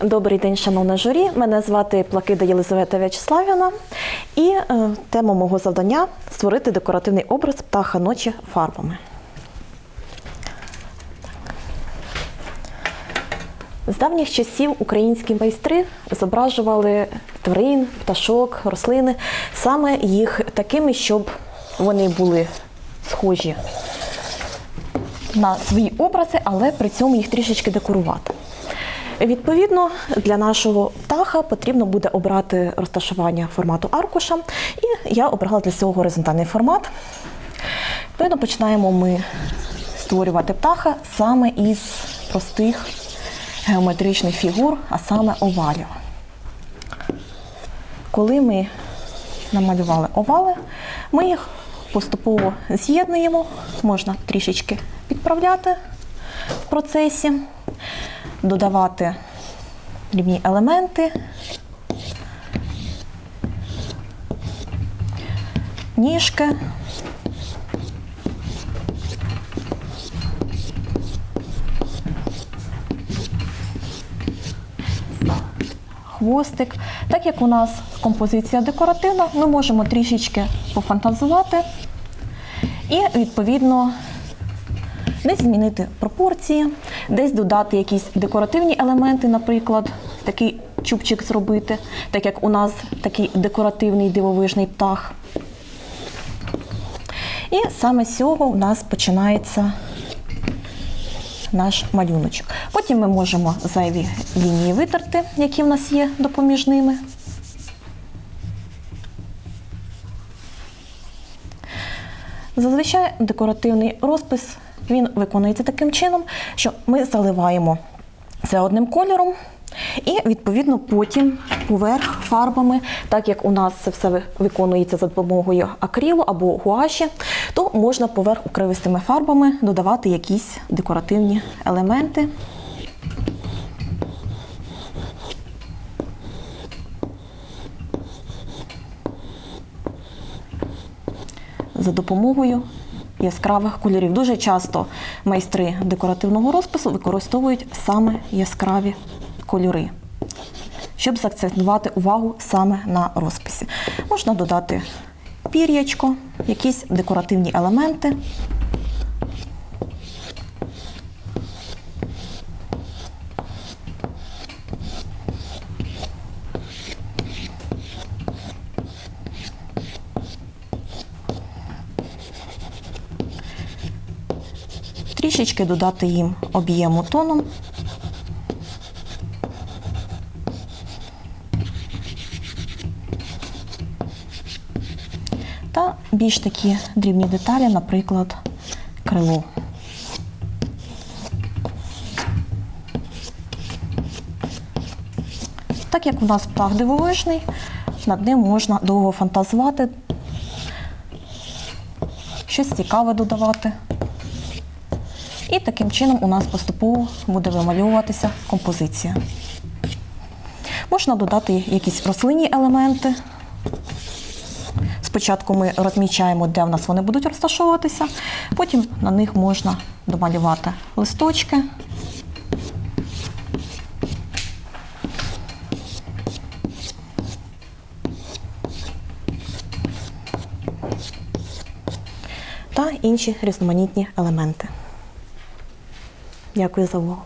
Добрий день, шановне журі. Мене звати Плакида Єлизавета В'ячеславівна. І е, тема мого завдання створити декоративний образ птаха ночі фарбами. З давніх часів українські майстри зображували тварин, пташок, рослини, саме їх такими, щоб вони були схожі на свої образи, але при цьому їх трішечки декорувати. Відповідно, для нашого птаха потрібно буде обрати розташування формату аркуша, і я обрала для цього горизонтальний формат. Відповідно, починаємо ми створювати птаха саме із простих геометричних фігур, а саме овалів. Коли ми намалювали овали, ми їх поступово з'єднуємо, можна трішечки підправляти в процесі, додавати дрібні елементи, ніжки. Хвостик. Так як у нас композиція декоративна, ми можемо трішечки пофантазувати і, відповідно, десь змінити пропорції, десь додати якісь декоративні елементи, наприклад, такий чубчик зробити, так як у нас такий декоративний дивовижний птах. І саме з цього у нас починається наш малюночок. Потім ми можемо зайві лінії витерти, які в нас є допоміжними. Зазвичай декоративний розпис він виконується таким чином, що ми заливаємо це одним кольором, і відповідно потім поверх фарбами, так як у нас це все виконується за допомогою акрилу або гуаші, то можна поверх укривистими фарбами додавати якісь декоративні елементи. за допомогою яскравих кольорів. Дуже часто майстри декоративного розпису використовують саме яскраві кольори, щоб заакцентувати увагу саме на розписі. Можна додати пір'ячко, якісь декоративні елементи. Трішечки додати їм об'єму тоном. Та більш такі дрібні деталі, наприклад, крило. Так як у нас птах дивовижний, над ним можна довго фантазувати, щось цікаве додавати. І таким чином у нас поступово буде вимальовуватися композиція. Можна додати якісь рослинні елементи. Спочатку ми розмічаємо, де в нас вони будуть розташовуватися, потім на них можна домалювати листочки. Та інші різноманітні елементи. Дякую за увагу.